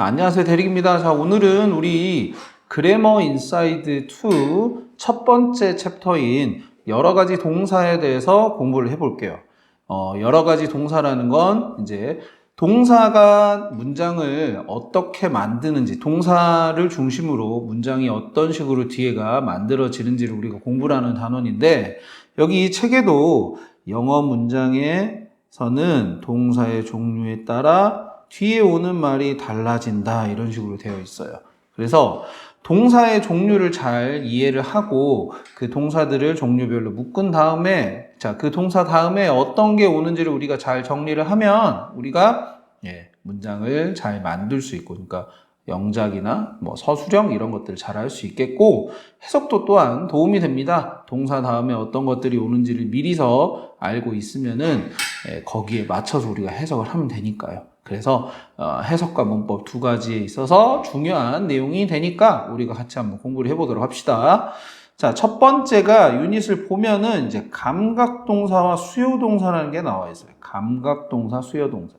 자, 안녕하세요. 대릭입니다. 자, 오늘은 우리 그래머 인사이드 2 첫 번째 챕터인 여러 가지 동사에 대해서 공부를 해볼게요. 어, 여러 가지 동사라는 건 이제 동사가 문장을 어떻게 만드는지, 동사를 중심으로 문장이 어떤 식으로 뒤에가 만들어지는지를 우리가 공부를 하는 단원인데, 여기 책에도 영어 문장에서는 동사의 종류에 따라 뒤에 오는 말이 달라진다. 이런 식으로 되어 있어요. 그래서 동사의 종류를 잘 이해를 하고 그 동사들을 종류별로 묶은 다음에 자, 그 동사 다음에 어떤 게 오는지를 우리가 잘 정리를 하면 우리가 예, 문장을 잘 만들 수 있고 그러니까 영작이나 뭐 서술형 이런 것들을 잘 할 수 있겠고 해석도 또한 도움이 됩니다. 동사 다음에 어떤 것들이 오는지를 미리서 알고 있으면은 예, 거기에 맞춰서 우리가 해석을 하면 되니까요. 그래서 어, 해석과 문법 두 가지에 있어서 중요한 내용이 되니까 우리가 같이 한번 공부를 해보도록 합시다. 자, 첫 번째가 유닛을 보면은 이제 감각동사와 수요동사라는 게 나와 있어요. 감각동사, 수요동사.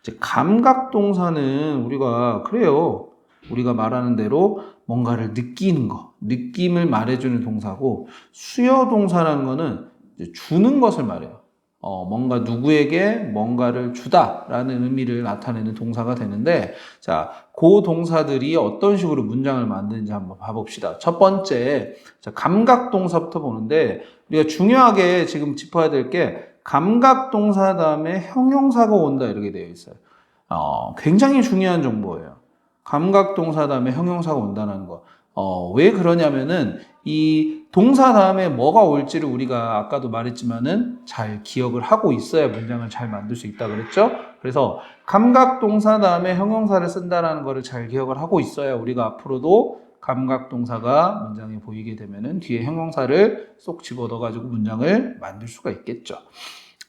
이제 감각동사는 우리가 그래요. 우리가 말하는 대로 뭔가를 느끼는 거, 느낌을 말해주는 동사고 수요동사라는 거는 주는 것을 말해요. 어, 뭔가 누구에게 뭔가를 주다라는 의미를 나타내는 동사가 되는데, 자, 그 동사들이 어떤 식으로 문장을 만드는지 한번 봐봅시다. 첫 번째, 자, 감각 동사부터 보는데, 우리가 중요하게 지금 짚어야 될 게, 감각 동사 다음에 형용사가 온다, 이렇게 되어 있어요. 어, 굉장히 중요한 정보예요. 감각 동사 다음에 형용사가 온다는 거. 어, 왜 그러냐면은 이 동사 다음에 뭐가 올지를 우리가 아까도 말했지만은 잘 기억을 하고 있어야 문장을 잘 만들 수 있다 그랬죠? 그래서 감각 동사 다음에 형용사를 쓴다라는 거를 잘 기억을 하고 있어야 우리가 앞으로도 감각 동사가 문장에 보이게 되면은 뒤에 형용사를 쏙 집어넣어 가지고 문장을 만들 수가 있겠죠.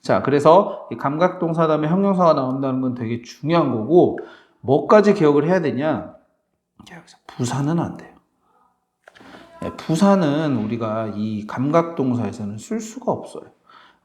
자, 그래서 이 감각 동사 다음에 형용사가 나온다는 건 되게 중요한 거고 뭐까지 기억을 해야 되냐? 부사는 안 돼요. 네, 부사는 우리가 이 감각동사에서는 쓸 수가 없어요.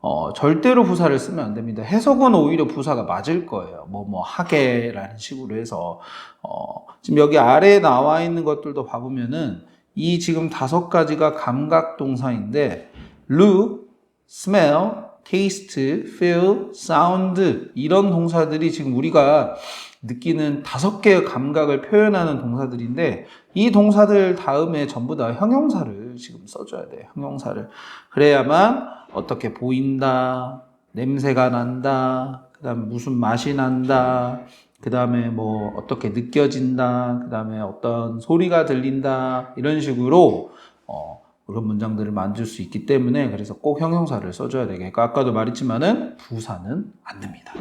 어, 절대로 부사를 쓰면 안 됩니다. 해석은 오히려 부사가 맞을 거예요. 뭐, 뭐, 하게라는 식으로 해서. 어, 지금 여기 아래에 나와 있는 것들도 봐보면은 이 지금 다섯 가지가 감각동사인데, look, smell, taste, feel, sound 이런 동사들이 지금 우리가 느끼는 다섯 개의 감각을 표현하는 동사들인데 이 동사들 다음에 전부 다 형용사를 지금 써줘야 돼요. 형용사를 그래야만 어떻게 보인다, 냄새가 난다, 그다음 무슨 맛이 난다, 그 다음에 뭐 어떻게 느껴진다, 그 다음에 어떤 소리가 들린다 이런 식으로 어, 그런 문장들을 만들 수 있기 때문에 그래서 꼭 형용사를 써줘야 되겠고 아까도 말했지만은 부사는 안 됩니다.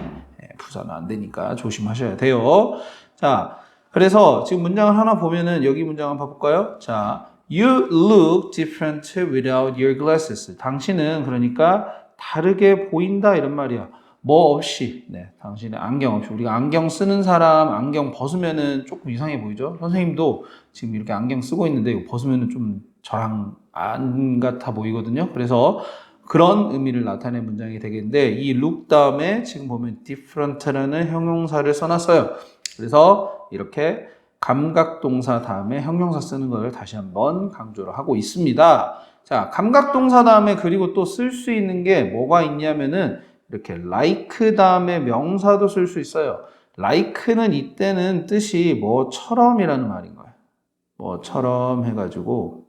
예, 부사는 안 되니까 조심하셔야 돼요. 자, 그래서 지금 문장을 하나 보면은 여기 문장 한번 봐볼까요? 자, you look different without your glasses. 당신은 그러니까 다르게 보인다 이런 말이야. 뭐 없이, 네, 당신의 안경 없이. 우리가 안경 쓰는 사람 안경 벗으면은 조금 이상해 보이죠? 선생님도 지금 이렇게 안경 쓰고 있는데 이거 벗으면은 좀 저랑 안 같아 보이거든요. 그래서 그런 의미를 나타내는 문장이 되겠는데 이 look 다음에 지금 보면 different라는 형용사를 써놨어요. 그래서 이렇게 감각동사 다음에 형용사 쓰는 걸 다시 한번 강조를 하고 있습니다. 자, 감각동사 다음에 그리고 또 쓸 수 있는 게 뭐가 있냐면은 이렇게 like 다음에 명사도 쓸 수 있어요. like는 이때는 뜻이 뭐처럼이라는 말인. 뭐처럼 해가지고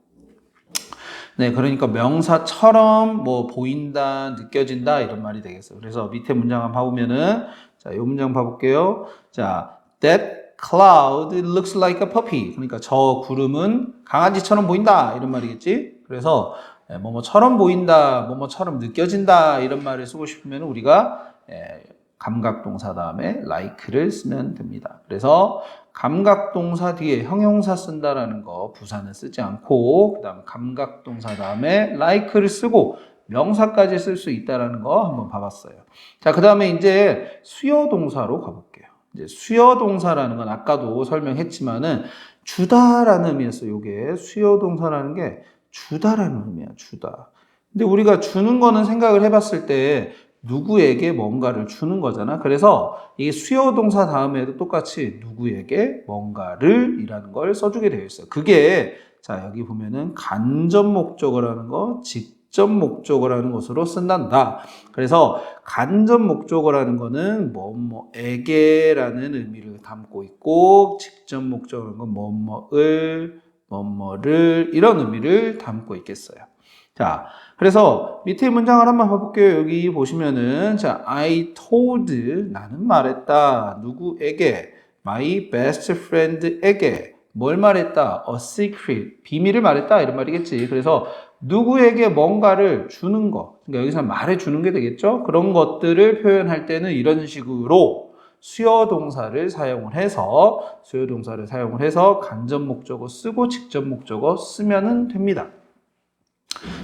네, 그러니까 명사처럼 뭐 보인다, 느껴진다 이런 말이 되겠어요. 그래서 밑에 문장 한번 봐보면은 자, 이 문장 봐볼게요. 자, that cloud looks like a puppy. 그러니까 저 구름은 강아지처럼 보인다 이런 말이겠지. 그래서 예, 뭐뭐처럼 보인다, 뭐뭐처럼 느껴진다 이런 말을 쓰고 싶으면 우리가 예, 감각 동사 다음에 like를 쓰면 됩니다. 그래서 감각동사 뒤에 형용사 쓴다라는 거 부사는 쓰지 않고 그다음 감각동사 다음에 like를 쓰고 명사까지 쓸 수 있다라는 거 한번 봐봤어요. 자, 그다음에 이제 수요 동사로 가볼게요. 이제 수요 동사라는 건 아까도 설명했지만은 주다라는 의미였어요. 요게 수요 동사라는 게 주다라는 의미야. 주다. 근데 우리가 주는 거는 생각을 해봤을 때 누구에게 뭔가를 주는 거잖아. 그래서 이게 수요 동사 다음에도 똑같이 누구에게 뭔가를 이라는 걸 써주게 되어 있어요. 그게 자 여기 보면은 간접 목적어라는 거, 직접 목적어라는 것으로 쓴단다. 그래서 간접 목적어라는 거는 뭐뭐에게라는 의미를 담고 있고 직접 건 뭐뭐을, 뭐뭐를 이런 의미를 담고 있겠어요. 자, 그래서 밑에 문장을 한번 봐볼게요. 여기 보시면은 자, I told 나는 말했다. 누구에게? My best friend에게 뭘 말했다? A secret 비밀을 말했다 이런 말이겠지. 그래서 누구에게 뭔가를 주는 거. 그러니까 여기서 말해 주는 게 되겠죠. 그런 것들을 표현할 때는 이런 식으로 수요 동사를 사용을 해서 수요 동사를 사용을 해서 간접 목적어 쓰고 직접 목적어 쓰면은 됩니다.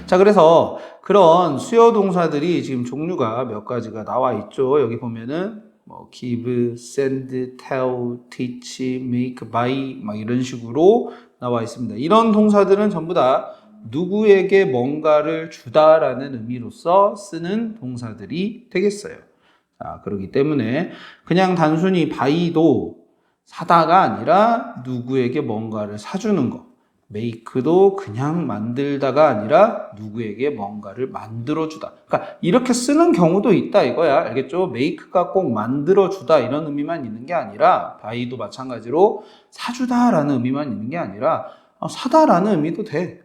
자, 그래서 그런 수요 동사들이 지금 종류가 몇 가지가 나와 있죠. 여기 보면은 뭐 give, send, tell, teach, make, buy 막 이런 식으로 나와 있습니다. 이런 동사들은 전부 다 누구에게 뭔가를 주다라는 의미로서 쓰는 동사들이 되겠어요. 자, 그렇기 때문에 그냥 단순히 buy도 사다가 아니라 누구에게 뭔가를 사주는 거. 메이크도 그냥 만들다가 아니라 누구에게 뭔가를 만들어주다. 그러니까 이렇게 쓰는 경우도 있다 이거야. 알겠죠? 메이크가 꼭 만들어주다 이런 의미만 있는 게 아니라 바이도 마찬가지로 사주다라는 의미만 있는 게 아니라 어, 사다라는 의미도 돼.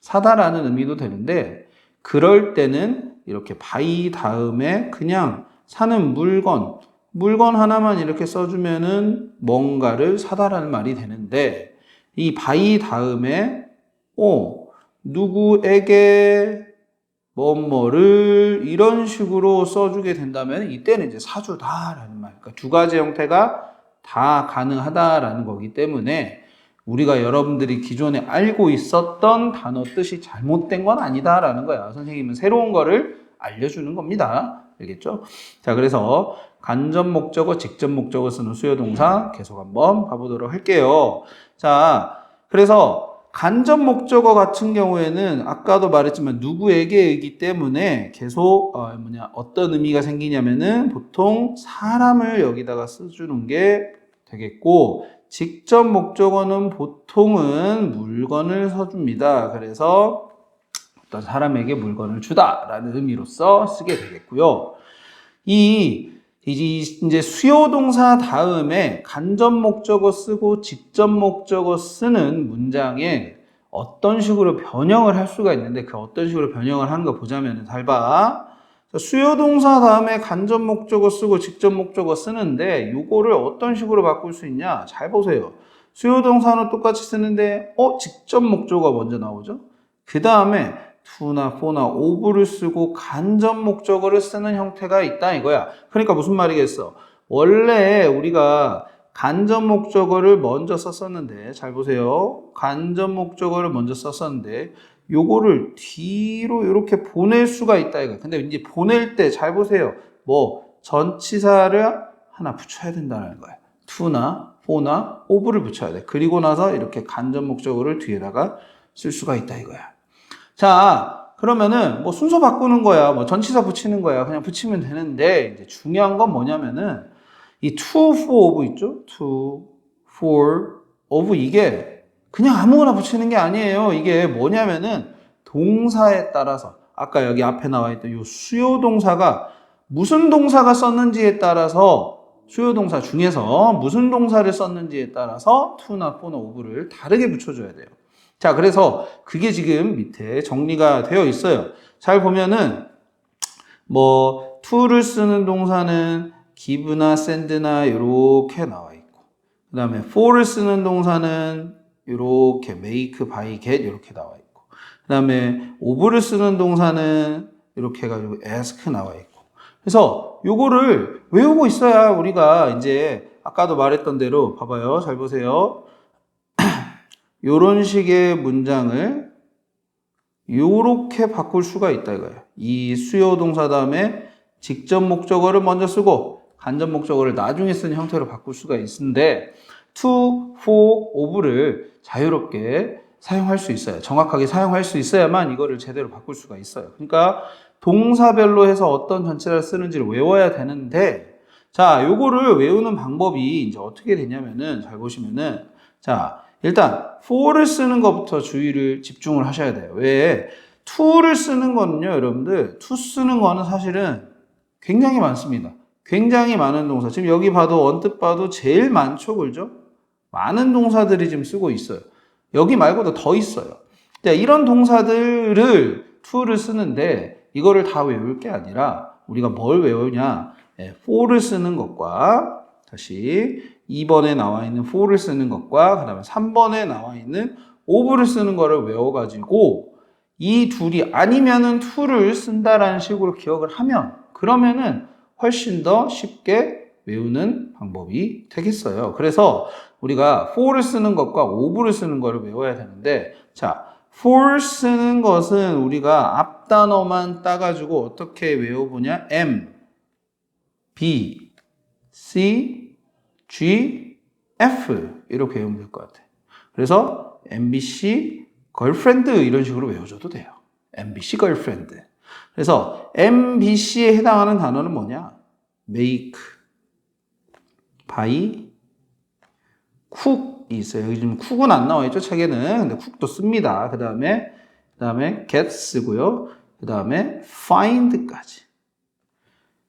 사다라는 의미도 되는데 그럴 때는 이렇게 바이 다음에 그냥 사는 물건 물건 하나만 이렇게 써주면은 뭔가를 사다라는 말이 되는데 이 바이 다음에 어 누구에게 뭐뭐를 이런 식으로 써주게 된다면 이때는 이제 사주다라는 말. 그러니까 두 가지 형태가 다 가능하다라는 거기 때문에 우리가 여러분들이 기존에 알고 있었던 단어 뜻이 잘못된 건 아니다라는 거야. 선생님은 새로운 거를 알려주는 겁니다. 알겠죠? 자, 그래서 간접 목적어, 직접 목적어 쓰는 수요 동사 계속 한번 봐보도록 할게요. 자, 그래서 간접 목적어 같은 경우에는 아까도 말했지만 누구에게이기 때문에 계속 어, 뭐냐 어떤 의미가 생기냐면은 보통 사람을 여기다가 써주는 게 되겠고 직접 목적어는 보통은 물건을 써줍니다. 그래서 어떤 사람에게 물건을 주다라는 의미로서 쓰게 되겠고요. 이 이제 수요 동사 다음에 간접 목적어 쓰고 직접 목적어 쓰는 문장에 어떤 식으로 변형을 할 수가 있는데 그 어떤 식으로 변형을 하는 거 보자면 잘 봐. 수요 동사 다음에 간접 목적어 쓰고 직접 목적어 쓰는데 요거를 어떤 식으로 바꿀 수 있냐? 잘 보세요. 수요 동사는 똑같이 쓰는데 어 직접 목적어가 먼저 나오죠. 그 다음에 to나 for나 of를 쓰고 간접 목적어를 쓰는 형태가 있다 이거야. 그러니까 무슨 말이겠어? 원래 우리가 간접 목적어를 먼저 썼었는데 잘 보세요. 간접 목적어를 먼저 썼었는데 요거를 뒤로 이렇게 보낼 수가 있다 이거. 근데 이제 보낼 때 잘 보세요. 뭐 전치사를 하나 붙여야 된다는 거야. to나 for나 of를 붙여야 돼. 그리고 나서 이렇게 간접 목적어를 뒤에다가 쓸 수가 있다 이거야. 자, 그러면은 뭐 순서 바꾸는 거야. 뭐 전치사 붙이는 거야. 그냥 붙이면 되는데 이제 중요한 건 뭐냐면은 이 to, for, of 있죠? to, for, of 이게 그냥 아무거나 붙이는 게 아니에요. 이게 뭐냐면은 동사에 따라서 아까 여기 앞에 나와 있던 이 수요 동사가 무슨 동사가 썼는지에 따라서 수요 동사 중에서 무슨 동사를 썼는지에 따라서 to나 for나 of를 다르게 붙여줘야 돼요. 자, 그래서 그게 지금 밑에 정리가 되어 있어요. 잘 보면은 뭐 to를 쓰는 동사는 give나 send나 이렇게 나와 있고 그 다음에 for를 쓰는 동사는 이렇게 make, buy, get 이렇게 나와 있고 그 다음에 of를 쓰는 동사는 이렇게 해가지고 ask 나와 있고 그래서 요거를 외우고 있어야 우리가 이제 아까도 말했던 대로 봐봐요. 잘 보세요. 요런 식의 문장을 요렇게 바꿀 수가 있다 이거예요. 이 수요 동사 다음에 직접 목적어를 먼저 쓰고 간접 목적어를 나중에 쓰는 형태로 바꿀 수가 있는데 to, for, of를 자유롭게 사용할 수 있어요. 정확하게 사용할 수 있어야만 이거를 제대로 바꿀 수가 있어요. 그러니까 동사별로 해서 어떤 전체를 쓰는지를 외워야 되는데 자, 요거를 외우는 방법이 이제 어떻게 되냐면은 잘 보시면은 자, 일단 for를 쓰는 것부터 주의를 집중을 하셔야 돼요. 왜? to를 쓰는 거는요, 여러분들 to 쓰는 거는 사실은 굉장히 많습니다. 굉장히 많은 동사. 지금 여기 봐도 언뜻 봐도 제일 많죠, 그죠? 많은 동사들이 지금 쓰고 있어요. 여기 말고도 더 있어요. 자, 이런 동사들을 to를 쓰는데 이거를 다 외울 게 아니라 우리가 뭘 외우냐? 예, for를 쓰는 것과 다시 2번에 나와 있는 for를 쓰는 것과 그다음에 3번에 나와 있는 of를 쓰는 거를 외워 가지고 이 둘이 아니면은 to를 쓴다라는 식으로 기억을 하면 그러면은 훨씬 더 쉽게 외우는 방법이 되겠어요. 그래서 우리가 for를 쓰는 것과 of를 쓰는 거를 외워야 되는데 자 for 쓰는 것은 우리가 앞 단어만 따가지고 어떻게 외워보냐 M, B, C, G, F 이렇게 외우면 될 것 같아. 그래서 MBC, 걸프렌드 이런 식으로 외워줘도 돼요. MBC, 걸프렌드. 그래서 MBC에 해당하는 단어는 뭐냐? make, buy, cook이 있어요. 여기 지금 cook은 안 나와 있죠, 책에는. 근데 cook도 씁니다. 그 다음에, 그 다음에 get 쓰고요. 그 다음에 find까지.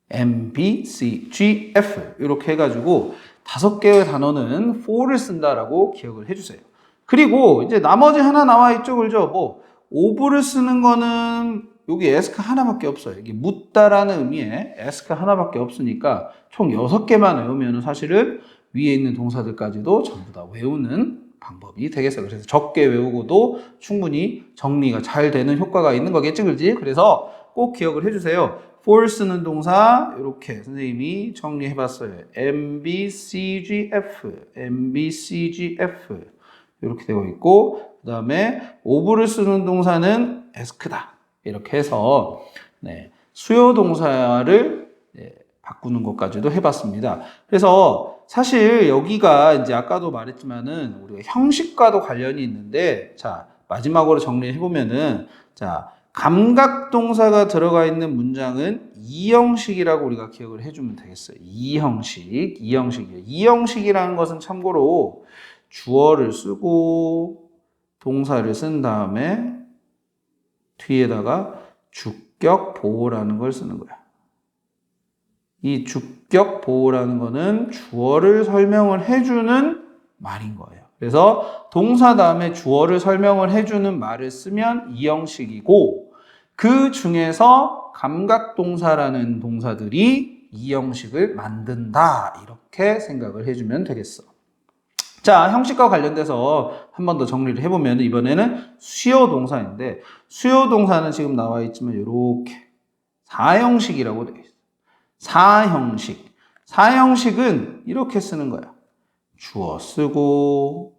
M, B, C, G, F 이렇게 해가지고 다섯 개의 단어는 for를 쓴다라고 기억을 해주세요. 그리고 이제 나머지 하나 나와 있죠, 그죠? 뭐 of를 쓰는 거는 여기 ask 하나밖에 없어요. 이게 묻다라는 의미의 ask 하나밖에 없으니까 총 여섯 개만 외우면 사실은 위에 있는 동사들까지도 전부 다 외우는 방법이 되겠어요. 그래서 적게 외우고도 충분히 정리가 잘 되는 효과가 있는 거겠지, 그지? 그래서 꼭 기억을 해주세요. For 쓰는 동사 이렇게 선생님이 정리해 봤어요. M, B, C, G, F, M, B, C, G, F 이렇게 되고 있고 그 다음에 of를 쓰는 동사는 ask다 이렇게 해서 네, 수요 동사를 네, 바꾸는 것까지도 해 봤습니다. 그래서 사실 여기가 이제 아까도 말했지만은 우리가 형식과도 관련이 있는데 자 마지막으로 정리해 보면은 자 감각 동사가 들어가 있는 문장은 이 형식이라고 우리가 기억을 해주면 되겠어요. 이 형식, 이 형식이에요. 이 형식이라는 것은 참고로 주어를 쓰고 동사를 쓴 다음에 뒤에다가 주격 보호라는 걸 쓰는 거야. 이 주격 보호라는 거는 주어를 설명을 해주는 말인 거예요. 그래서 동사 다음에 주어를 설명을 해주는 말을 쓰면 이 형식이고 그 중에서 감각동사라는 동사들이 이 형식을 만든다 이렇게 생각을 해주면 되겠어. 자 형식과 관련돼서 한 번 더 정리를 해보면 이번에는 수요 동사인데 수요 동사는 지금 나와 있지만 이렇게 사형식이라고 되어 있어. 사형식. 사형식은 이렇게 쓰는 거야. 주어 쓰고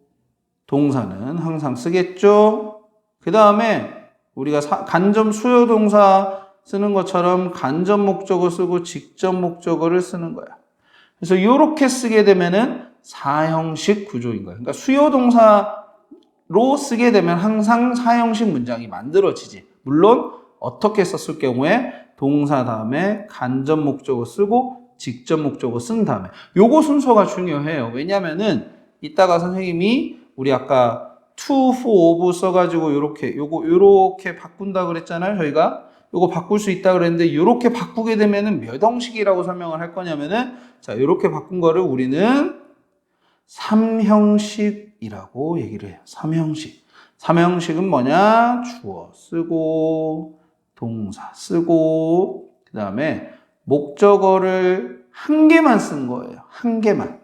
동사는 항상 쓰겠죠. 그 다음에 우리가 사, 간접 수요 동사 쓰는 것처럼 간접 목적어 쓰고 직접 목적어를 쓰는 거야. 그래서 이렇게 쓰게 되면은 사형식 구조인 거야. 그러니까 수요 동사로 쓰게 되면 항상 사형식 문장이 만들어지지. 물론 어떻게 썼을 경우에 동사 다음에 간접 목적어 쓰고 직접 목적어 쓴 다음에 요거 순서가 중요해요. 왜냐면은 이따가 선생님이 우리 아까 to, for, of 써가지고 요렇게 요거 요렇게 바꾼다 그랬잖아요. 저희가 요거 바꿀 수 있다 그랬는데 요렇게 바꾸게 되면은 몇 형식이라고 설명을 할 거냐면은 자 요렇게 바꾼 거를 우리는 삼형식이라고 얘기를 해요. 삼형식. 삼형식은 뭐냐? 주어 쓰고 동사 쓰고 그 다음에 목적어를 한 개만 쓴 거예요. 한 개만.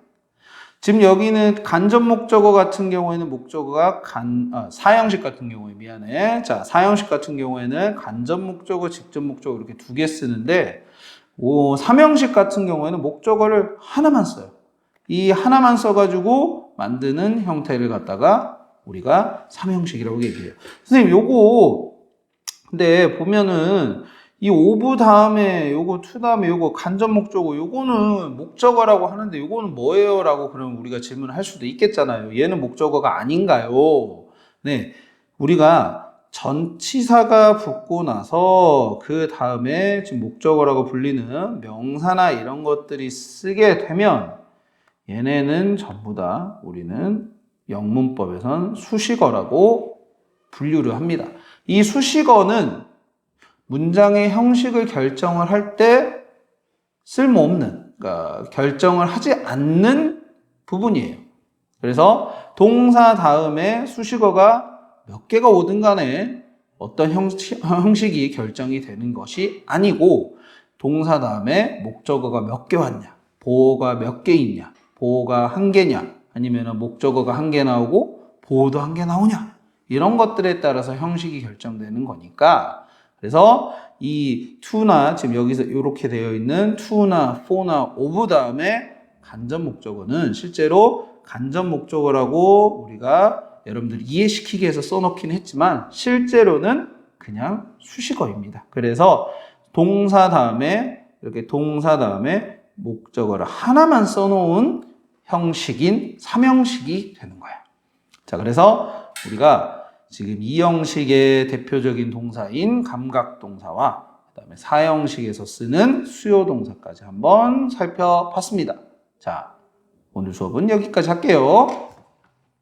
지금 여기는 간접 목적어 같은 경우에는 목적어가 간, 아, 사형식 같은 경우에 미안해. 자, 사형식 같은 경우에는 간접 목적어, 직접 목적어 이렇게 두 개 쓰는데, 오, 삼형식 같은 경우에는 목적어를 하나만 써요. 이 하나만 써가지고 만드는 형태를 갖다가 우리가 삼형식이라고 얘기해요. 선생님, 요거, 근데 보면은 이 오브 다음에 요거 투 다음에 요거 간접 목적어 요거는 목적어라고 하는데 요거는 뭐예요? 라고 그러면 우리가 질문을 할 수도 있겠잖아요. 얘는 목적어가 아닌가요? 네. 우리가 전치사가 붙고 나서 그 다음에 지금 목적어라고 불리는 명사나 이런 것들이 쓰게 되면 얘네는 전부 다 우리는 영문법에선 수식어라고 분류를 합니다. 이 수식어는 문장의 형식을 결정을 할 때 쓸모없는, 그러니까 결정을 하지 않는 부분이에요. 그래서 동사 다음에 수식어가 몇 개가 오든 간에 어떤 형식, 형식이 결정이 되는 것이 아니고 동사 다음에 목적어가 몇 개 왔냐, 보어가 몇 개 있냐, 보어가 한 개냐, 아니면 목적어가 한 개 나오고 보어도 한 개 나오냐 이런 것들에 따라서 형식이 결정되는 거니까 그래서 이 to나 지금 여기서 이렇게 되어 있는 to나 for나 of 다음에 간접 목적어는 실제로 간접 목적어라고 우리가 여러분들 이해시키기 위해서 써놓긴 했지만 실제로는 그냥 수식어입니다. 그래서 동사 다음에 이렇게 동사 다음에 목적어를 하나만 써놓은 형식인 삼형식이 되는 거야. 자, 그래서 우리가 지금 이 형식의 대표적인 동사인 감각동사와 그다음에 사형식에서 쓰는 수요동사까지 한번 살펴봤습니다. 자, 오늘 수업은 여기까지 할게요.